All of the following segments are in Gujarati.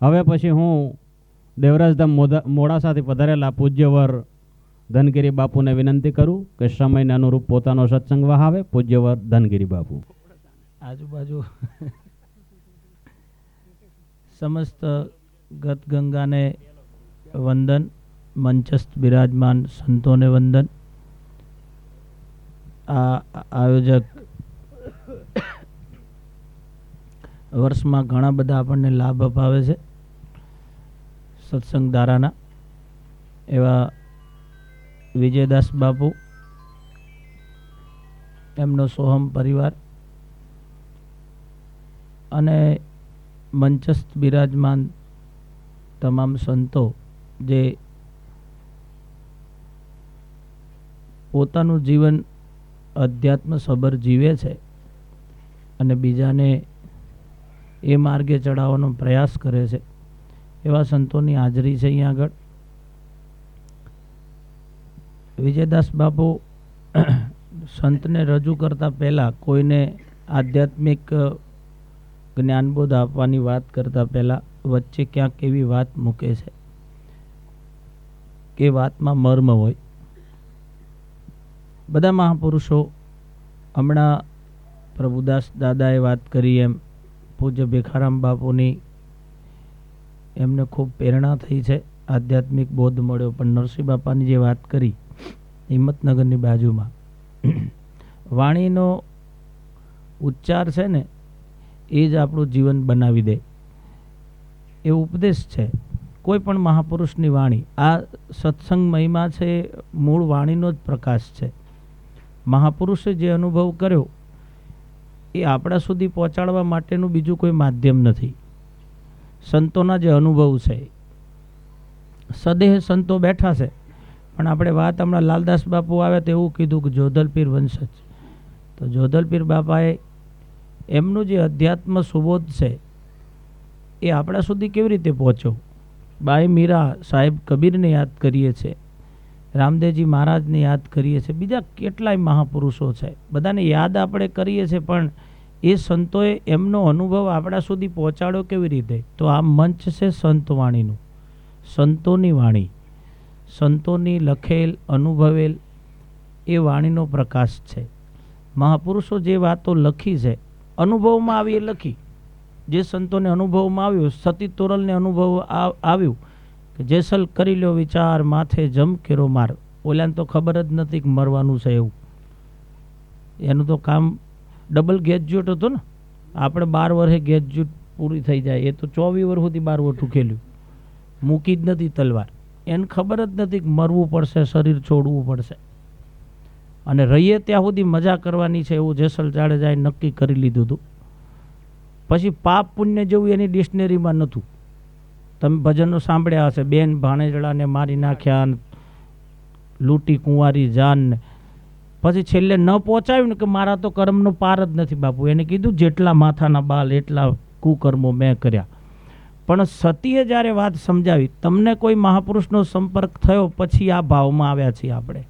હવે પછી હું દેવરાજધામ મોડાસાથી પધારેલા પૂજ્યવર ધનગીરી બાપુને વિનંતી કરું કે સમયને અનુરૂપ પોતાનો સત્સંગ વહાવે પૂજ્યવર ધનગીરી બાપુ. આજુબાજુ સમસ્ત ગત ગંગાને વંદન, મંચસ્થ બિરાજમાન સંતોને વંદન. આ આયોજક વર્ષમાં ઘણા બધા આપણને લાભ અપાવે છે. સત્સંગ ધારાના એવા વિજયદાસ બાપુ, એમનો સોહમ પરિવાર અને મંચસ્થ બિરાજમાન તમામ સંતો જે પોતાનું જીવન અધ્યાત્મ સબર જીવે છે અને બીજાને એ માર્ગે ચડાવવાનો પ્રયાસ કરે છે. એવા સંતોની હાજરી છે અહીંયા આગળ. વિજયદાસ બાપુ, સંતને રજૂ કરતા પહેલાં કોઈને આધ્યાત્મિક જ્ઞાનબોધ આપવાની વાત કરતા પહેલાં વચ્ચે ક્યાંક એવી વાત મૂકે છે કે વાતમાં મર્મ હોય. બધા મહાપુરુષો હમણાં પ્રભુદાસ દાદાએ વાત કરી એમ પૂજ્ય ભેખારામ બાપુની એમને ખૂબ પ્રેરણા થઈ છે. આધ્યાત્મિક બોધ મળ્યો, પણ નરસિંહ બાપાની જે વાત કરી, હિંમતનગરની બાજુમાં, વાણીનો ઉચ્ચાર છે ને, એ જ આપણું જીવન બનાવી દે. એ ઉપદેશ છે. કોઈ પણ મહાપુરુષની વાણી, આ સત્સંગ મહિમા છે, મૂળ વાણીનો જ પ્રકાશ છે. મહાપુરુષે જે અનુભવ કર્યો, એ આપણા સુધી પહોંચાડવા માટેનું બીજું કોઈ માધ્યમ નથી. સંતોના જે અનુભવ છે. સદેહ સંતો બેઠા છે. પણ આપણે વાત હમણાં લાલદાસ બાપુ આવે તો એવું કીધું કે જોધલપીર વંશજ તો જોધલપીર બાપાએ એમનું જે અધ્યાત્મ સુબોધ છે, એ આપણા સુધી કેવી રીતે પહોંચ્યો? બાઈ મીરા સાહેબ કબીરને યાદ કરીએ છીએ રામદેવજી મહારાજને યાદ કરીએ છીએ બીજા કેટલાય મહાપુરુષો છે. બધાને યાદ આપણે કરીએ છીએ, પણ એ સંતોએ એમનો અનુભવ આપણા સુધી પહોંચાડ્યો કેવી રીતે? તો આ મંચ છે સંતવાણીનું સંતોની વાણી. સંતોની લખેલ, અનુભવેલ એ વાણીનો પ્રકાશ છે. મહાપુરુષો જે વાતો લખી છે, અનુભવમાં આવી એ લખી. જે સંતોને અનુભવમાં આવ્યું, સતી તોરલને અનુભવ આવ્યું કે જેસલ કરી લ્યો વિચાર, માથે જમ કેરો માર. ઓલાને તો ખબર જ નથી કે મરવાનું છે એવું. એનું તો કામ ડબલ ગ્રેજ્યુએટ હતો ને, આપણે બાર વર્ષે ગ્રેજ્યુએટ પૂરી થઈ જાય. એ તો ચોવીસ વર્ષ સુધી બાર વર્ષ ખેલ્યું મૂકી જ નથી તલવાર. એને ખબર જ નથી કે મરવું પડશે, શરીર છોડવું પડશે. અને રહીએ ત્યાં સુધી મજા કરવાની છે એવું જેસલ જાડેજાએ નક્કી કરી લીધું હતું. પછી પાપ પુણ્ય જેવું એની ડિક્શનરીમાં નહોતું. તમે ભજનો સાંભળ્યા હશે, બેન ભાણેજડાને મારી નાખ્યા લૂંટી કુંવારી જાન ને પછી છેલ્લે ન પહોંચાયું ને કે મારા તો કર્મનો પાર જ નથી બાપુ. એને કીધું, જેટલા માથાના બાલ, એટલા કુકર્મો મેં કર્યા. પણ સતીએ જ્યારે વાત સમજાવી, તમને કોઈ મહાપુરુષનો સંપર્ક થયો, પછી આ ભાવમાં આવ્યા છીએ આપણે.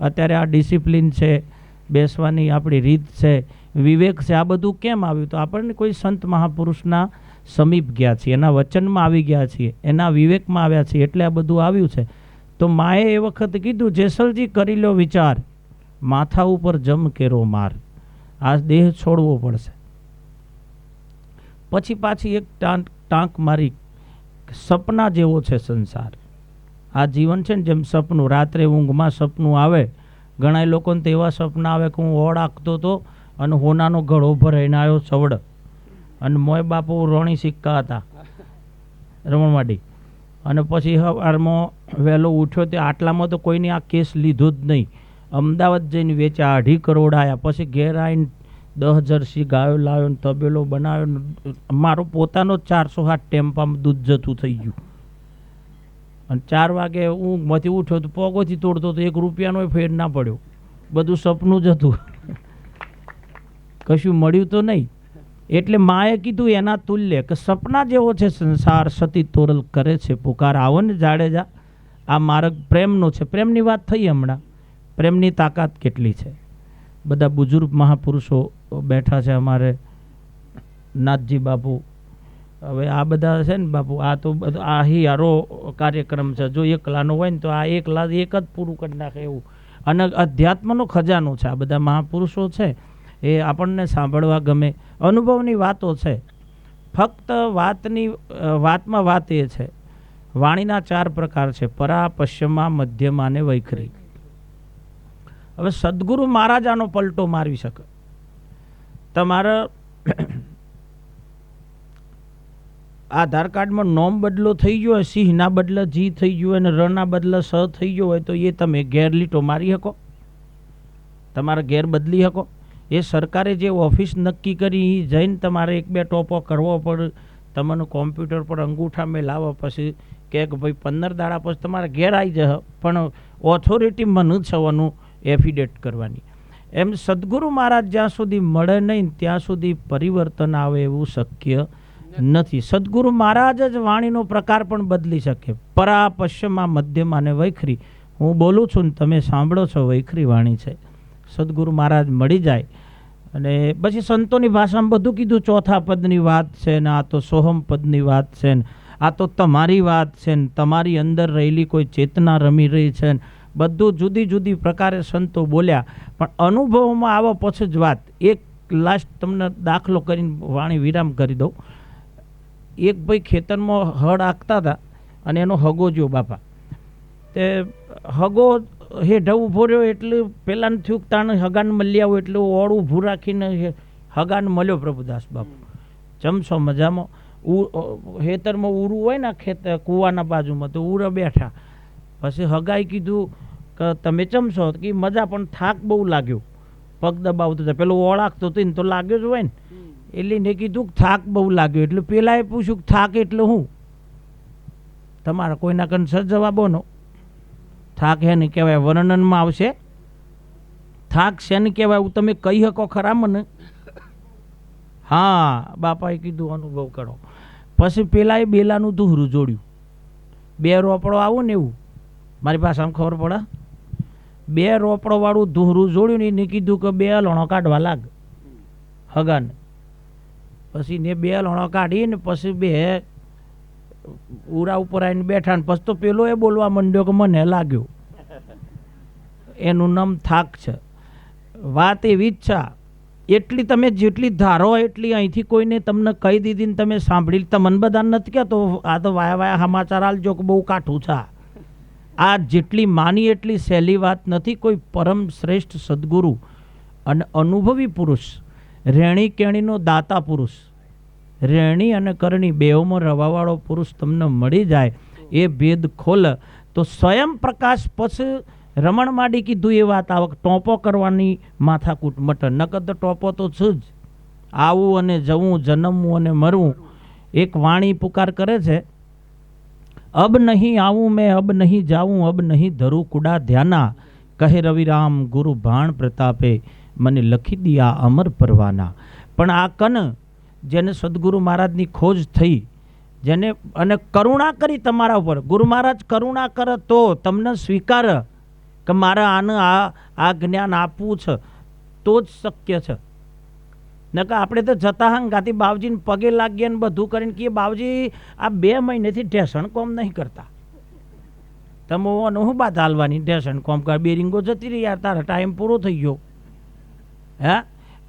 અત્યારે આ ડિસિપ્લિન છે, બેસવાની આપણી રીત છે, વિવેક છે, આ બધું કેમ આવ્યું? તો આપણને કોઈ સંત મહાપુરુષના સમીપ ગયા છીએ, એના વચનમાં આવી ગયા છીએ, એના વિવેકમાં આવ્યા છીએ, એટલે આ બધું આવ્યું છે. તો માએ એ વખત કીધું, જેસલજી, કરી લો વિચાર. માથા ઉપર જમ કેરો માર. આ દેહ છોડવો પડશે. પછી પાછી એક ટાંક મારી સપના જેવો છે સંસાર. આ જીવન છે ને જેમ સપનું, રાત્રે ઊંઘમાં સપનું આવે ઘણા લોકોને તો એવા સપના આવે કે હું ઓળ આખતો હતો અને હોનાનો ઘડો ભરાઈને આવ્યો ચવડ અને મોય બાપુ રોણી સિક્કા હતા રમણવાડી અને પછી સવારમાં વહેલો ઉઠ્યો તે આટલામાં તો કોઈની આ કેસ લીધો જ નહીં. અમદાવાદ જઈને વેચ્યા અઢી કરોડ આવ્યા પછી ઘેર આવીને દસ જર્સી ગાયો લાવ્યો ને તબેલો બનાવ્યો મારો પોતાનો ચારસો હાથ ટેમ્પામાં દૂધ જતું થઈ ગયું. અને ચાર વાગે ઊંઘમાંથી ઉઠ્યો તો પોગોથી તોડતો તો એક રૂપિયાનો ફેર ના પડ્યો. બધું સપનું જ હતું. કશું મળ્યું તો નહીં. એટલે માએ કીધું એના તુલ્ય કે સપના જેવો છે સંસાર સતી તોરલ કરે છે. પુકાર આવો ને જાડેજા. આ માર્ગ પ્રેમનો છે. પ્રેમની વાત થઈ હમણાં. પ્રેમની તાકાત કેટલી છે? બધા બુઝુર્ગ મહાપુરુષો બેઠા છે અમારે, નાથજી બાપુ. હવે આ બધા છે ને બાપુ, આ તો આ હિયારો કાર્યક્રમ છે. જો એકલાનો હોય ને તો આ એકલા એક જ પૂરું કરી નાખે એવું. અને અધ્યાત્મનો ખજાનો છે. આ બધા મહાપુરુષો છે, એ આપણને સાંભળવા ગમે. અનુભવની વાતો છે. ફક્ત વાતની વાતમાં વાત એ છે. વાણીના ચાર પ્રકાર છે. પરા પશ્ચિમા મધ્યમા અને વૈખરી. હવે સદગુરુ મહારાજાનો પલટો મારવી શકે. તમારા આધાર કાર્ડમાં નોમ બદલો થઈ ગયો હોય, સિંહના બદલે જી થઈ ગયો અને રના બદલે સ થઈ ગયો હોય તો એ તમે ગેરલીટો મારી શકો. તમારે ઘેર બદલી શકો. એ સરકારે જે ઓફિસ નક્કી કરી એ જઈને તમારે એક બે ટોપો કરવો પડે. તમને કોમ્પ્યુટર પર અંગૂઠા મેં લાવો પછી કે ભાઈ પંદર દાડા પછી તમારે ઘેર આવી જશે પણ ઓથોરિટી મને જ છવાનું એફિડેટ કરવાની. એમ સદગુરુ મહારાજ જ્યાં સુધી મળે નહીં, ત્યાં સુધી પરિવર્તન આવે એવું શક્ય નથી. સદગુરુ મહારાજ જ વાણીનો પ્રકાર પણ બદલી શકે. પરા પશ્ચિમમાં મધ્યમાં અને વૈખરી. હું બોલું છું ને તમે સાંભળો છો, વૈખરી વાણી છે. સદગુરુ મહારાજ મળી જાય. અને પછી સંતોની ભાષામાં બધું કીધું, ચોથા પદની વાત છે ને, આ તો સોહમ પદની વાત છે ને, આ તો તમારી વાત છે ને, તમારી અંદર રહેલી કોઈ ચેતના રમી રહી છે ને બધું જુદી જુદી પ્રકારે સંતો બોલ્યા. પણ અનુભવમાં આવો પછી જ વાત. એક લાસ્ટ તમને દાખલો કરીને વાણી વિરામ કરી દઉં. એક ભાઈ ખેતરમાં હળ આંકતા હતા અને એનો હગો જો બાપા. તે હગો હેઠ ઊભો રહ્યો એટલે પેલાને થયું તાણે હગાન મળી આવું એટલે ઓળું ઊભું રાખીને હગાન મળ્યો પ્રભુદાસ બાપુ. જમશો મજામાં. ઉ હેતરમાં ઉરું હોય ને ખેતર કૂવાના બાજુમાં તો ઉર બેઠા. પછી હગાઈ કીધું કે તમે ચમશો કે મજા પણ થાક બહુ લાગ્યો. પગ દબાવતો હતો પેલો ઓળાકતો હતો ને તો લાગ્યો જ હોય ને. એટલે ને કીધું કે થાક બહુ લાગ્યો. એટલે પેલાએ પૂછ્યું કે થાક એટલે હું? તમારા કોઈના કન્સર જવાબોનો થાક એને કહેવાય વર્ણનમાં આવશે. થાક શેને કહેવાય એવું તમે કહી શકો ખરા મને? હા બાપાએ કીધું અનુભવ કરો. પછી પેલાએ બેલાનું ધૂહરું જોડ્યું. બે રોપડો આવું ને એવું. મારી આમ ખબર પડે? બે રોપડોવાળું વાળું જોડ્યું ને એને કીધું કે બે લણો કાઢવા લાગ. હગન. પછી ને બે લણો કાઢીને પછી બે ઉરા ઉપર આવીને બેઠા ને પછી તો પેલો એ બોલવા માંડ્યો કે મને લાગ્યું. એનું નામ થાક છે. વાત એવી જ છે. એટલી તમે જેટલી ધારો એટલી અહીંથી કોઈને તમને કહી દીધી ને તમે સાંભળી તમને બધાને નથી કહેતો. આ તો વાયા વાયા સમાચાર આલજો કે બહુ કાઠું છે. આ. જેટલી માની એટલી સહેલી વાત નથી, કોઈ પરમ શ્રેષ્ઠ સદગુરુ અને અનુભવી પુરુષ, રેણી કેણીનો દાતા પુરુષ, રેણી અને કરણી બેઓમાં રવાવાળો પુરુષ તમને મળી જાય એ ભેદ ખોલ. તો સ્વયં પ્રકાશ પછી રમણ માડી કીધું એ વાત, આવક ટોપો કરવાની માથાકૂટ મટન. નકર તો ટોપો તો છે જ. આવું અને જવું, જન્મવું અને મરવું, એક વાણી પુકાર કરે છે. અબ નહીં આવું મેં, અબ નહીં જાઉં અબ નહીં ધરું કુડા ધ્યાના. કહે રવિરામ, ગુરુ ભાણ પ્રતાપે મને લખી દિયા અમર પરવાના. પણ આ કન જેને સદગુરુ મહારાજની ખોજ થઈ, જેને અને કરુણા કરી તમારા ઉપર. ગુરુ મહારાજ કરુણા કરે તો તમને સ્વીકાર કે મારે આને આ આ જ્ઞાન આપવું છે, તો જ શક્ય છે. નકર આપણે તો જતા હંગાથી બાવજીને પગે લાગીએ ને બધું કરીને કે બાવજી આ બે મહિનેથી ઢેસણ કોમ નહીં કરતા. તમે ઓને હું બાદ હાલવાની ઢેસણ કોમ કર? બેરિંગો જતી રહી યાર તારા ટાઈમ પૂરો થઈ ગયો. હે?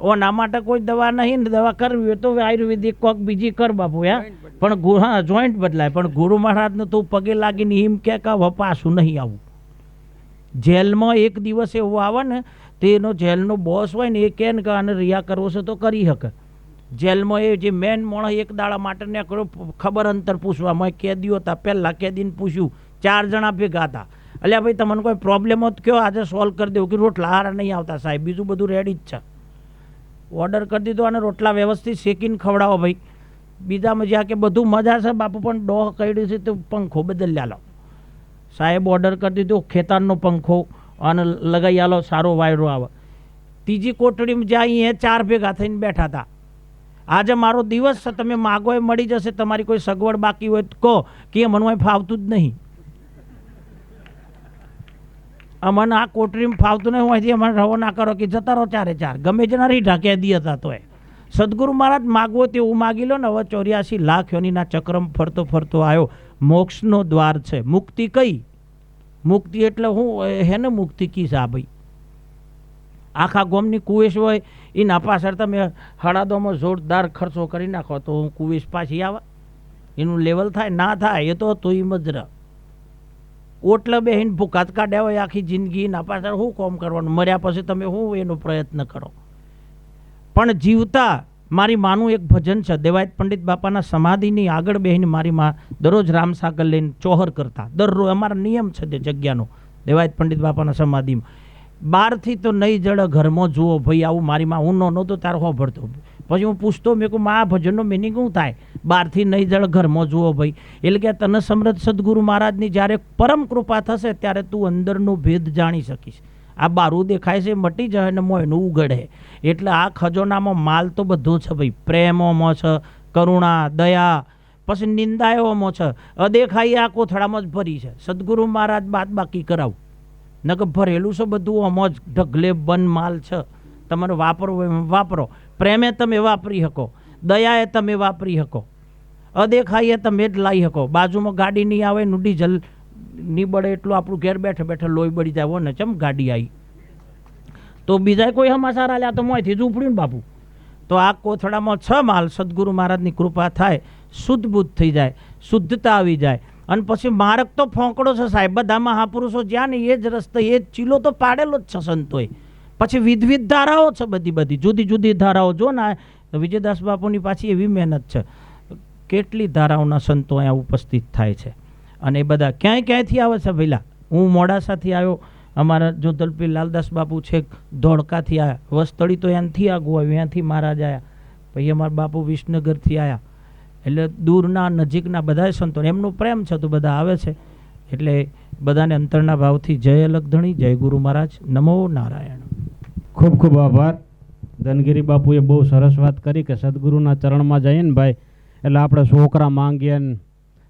ઓના માટે કોઈ દવા નહીં ને દવા કરવી હોય તો આયુર્વેદિક કોક બીજી કર બાપુ હે? પણ હા જોઈન્ટ બદલાય. પણ ગુરુ મહારાજને તું પગે લાગીને હિમ કે કે પાછું નહીં આવું. જેલમાં એક દિવસ એવું આવે ને તો એનો જેલનો બોસ હોય ને એ કહે ને કે આને રિયા કરવો છે તો કરી શકે. જેલમાં એ જે મેન મોણસ એક દાડા માટે નીકળ્યો, ખબર અંતર પૂછવામાં કેદીઓ હતા, પહેલાં કેદીને પૂછ્યું, ચાર જણા ભેગા હતા. અલ્યા ભાઈ, તમને કોઈ પ્રોબ્લેમ હોત કયો? આજે સોલ્વ કરી દેવું કે રોટલા હારા નહીં આવતા સાહેબ, બીજું બધું રેડી જ છે. ઓર્ડર કરી દીધો અને રોટલા વ્યવસ્થિત શેકીને ખવડાવો ભાઈ. બીજામાં જ્યાં કે બધું મજા છે બાપુ, પણ ડોહ કર્યું છે તો પંખો બદલ્યા લો સાહેબ ઓર્ડર કરી દીધો, ખેતાનનો પંખો અને લગાઈ આલો, સારો વાયરો આવે. ત્રીજી કોટડીમાં જ્યાં એ ચાર ભેગા થઈને બેઠા હતા. આજે મારો દિવસ છે, તમે માગો એ મળી જશે, તમારી કોઈ સગવડ બાકી હોય તો કહો, કે એ મને ફાવતું જ નહીં. અમને આ કોટરીમાં ફાવતું નહીં હોયથી અમારે રવો ના કરો, કે જતા રહો ચારે ચાર. ગમે જેના રીઢા કહેદી હતા તોય. સદગુરુ મહારાજ માગવો તેવું માગી લો ને, હવે ચોર્યાસી લાખ યોનીના ચક્રમ ફરતો ફરતો આવ્યો. મોક્ષનો દ્વાર છે. મુક્તિ કઈ? મુક્તિ એટલે હું હેને મુક્તિ કી ભાઈ? આખા ગોમની કુવેશ હોય એ નાપાસર તમે હળાદોમાં જોરદાર ખર્ચો કરી નાખો તો હું કુવેશ પાછી આવે. એનું લેવલ થાય, ના થાય, એ તો તુંય મજર ઓટલે બેહીને ભૂકાત કાઢ્યા હોય આખી જિંદગી નાપાસર પાછળ શું કોમ કરવાનું? મર્યા પછી તમે શું એનો પ્રયત્ન કરો? પણ જીવતા મારી માનું એક ભજન છે, દેવાયત પંડિત બાપાના સમાધિની આગળ બેહીને મારી માં દરરોજ રામ સાગર લઈને ચોહર કરતા. દરરોજ અમારા નિયમ છે તે જગ્યાનો, દેવાયત પંડિત બાપાના સમાધિમાં. બહારથી તો નહીં જળ ઘરમાં જુઓ ભાઈ, આવું મારી માં હું નહોતો, તારો હો ભરતો પછી હું પૂછતો, મેં કહું આ ભજનનો મિનિંગ શું થાય? બહારથી નહીં જળ ઘરમાં જુઓ ભાઈ. એટલે કે તને સમૃદ્ધ સદગુરુ મહારાજની જ્યારે પરમ કૃપા થશે, ત્યારે તું અંદરનો ભેદ જાણી શકીશ. આ બારું દેખાય છે, મટી જાય ને મોયનું ઉગડે એટલે આ ખજોનામાં માલ તો બધો છે ભાઈ. પ્રેમોમાં છે, કરુણા, દયા, પછી નિંદાયોમાં છે. અદેખાઈ આ કોથળામાં જ ભરી છે. સદગુરુ મહારાજ બાદ બાકી કરાવું. નકર ભરેલું છે બધું, આમાં જ ઢગલે બન માલ છે. તમારે વાપરવો એમ વાપરો. પ્રેમે તમે વાપરી શકો. દયાએ તમે વાપરી શકો. અદેખાઈએ તમે જ લાવી શકો. બાજુમાં ગાડી નહીં આવે, નું ડીઝલ નહીં એટલું આપણું ઘેર બેઠે બેઠે લોહી બળી જાય હોય ને, ચમ ગાડી આવી તો બીજા કોઈ હમાસાર આલ્યા તો મોંથી જ ઉપડ્યું ને, બાપુ. તો આ કોથળામાં છ માલ સદગુરુ મહારાજની કૃપા થાય શુદ્ધ બુદ્ધ થઈ જાય, શુદ્ધતા આવી જાય. અને પછી માર્ગ તો ફોંકડો છે સાહેબ, બધા મહાપુરુષો જ્યાં ને એ જ રસ્તે, એ જ ચીલો તો પાડેલો જ છે સંતોએ. પછી વિધવિધ ધારાઓ છે બધી બધી, જુદી જુદી ધારાઓ. જો ને વિજયદાસ બાપુની પાછી એવી મહેનત છે. કેટલી ધારાઓના સંતો અહીંયા ઉપસ્થિત થાય છે. અને એ બધા ક્યાંય ક્યાંયથી આવે છે ભઈલા? હું મોડાસાથી આવ્યો. અમારા જોધલપી લાલદાસ બાપુ છે, ધોળકાથી આવ્યા. વસ્તળી તો ત્યાંથી આગું આવ્યું ત્યાંથી મહારાજ આવ્યા. પછી અમારા બાપુ વિસનગરથી આવ્યા. એટલે દૂરના, નજીકના બધા સંતો એમનો પ્રેમ છે તો બધા આવે છે. એટલે બધાને અંતરના ભાવથી જય અલગધણી, જય ગુરુ મહારાજ. નમો નારાયણ. ખૂબ ખૂબ આભાર. ધનગીરી બાપુએ બહુ સરસ વાત કરી કે સદગુરુના ચરણમાં જઈએ ને ભાઈ, એટલે આપણે છોકરા માંગીએ ને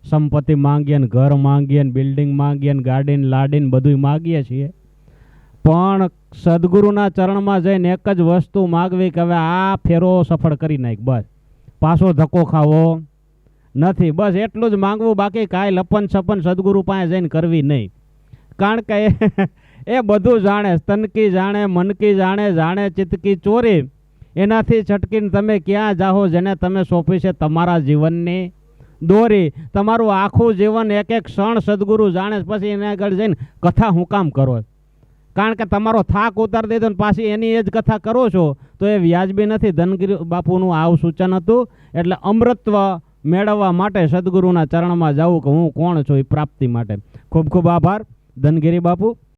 સંપત્તિ માંગીએ ને ઘર માંગીએ ને બિલ્ડિંગ માંગીએ ને ગાડીને લાડીને બધું માગીએ છીએ. પણ સદગુરુના ચરણમાં જઈને એક જ વસ્તુ માગવી કે હવે આ ફેરો સફળ કરી નાખ, બસ. પાછો ધક્કો ખાવો. નથી, બસ એટલું જ માગવું, બાકી કાંઈ લપન છપન સદગુરુ પાસે જઈને કરવી નહીં. કારણ કે એ બધું જાણે તનકી જાણે, મનકી જાણે જાણે ચિતકી ચોરી. એનાથી છટકીને તમે ક્યાં જાઓ જેને તમે સોંપી છે તમારા જીવનની? દોરી. તમારું આખું જીવન એક એક ક્ષણ સદગુરુ જાણે પછી એને આગળ જઈને કથા હું કામ કરો કારણ કે તમારો થાક ઉતારી દીધો ને પાછી એની એ જ કથા કરો છો, તો એ વ્યાજબી નથી. ધનગીરી બાપુનું આવું સૂચન હતું. એટલે અમૃતત્વ મેળવવા માટે સદગુરુના ચરણમાં જવું કે હું કોણ છું એ પ્રાપ્તિ માટે. ખૂબ ખૂબ આભાર, ધનગીરી બાપુ.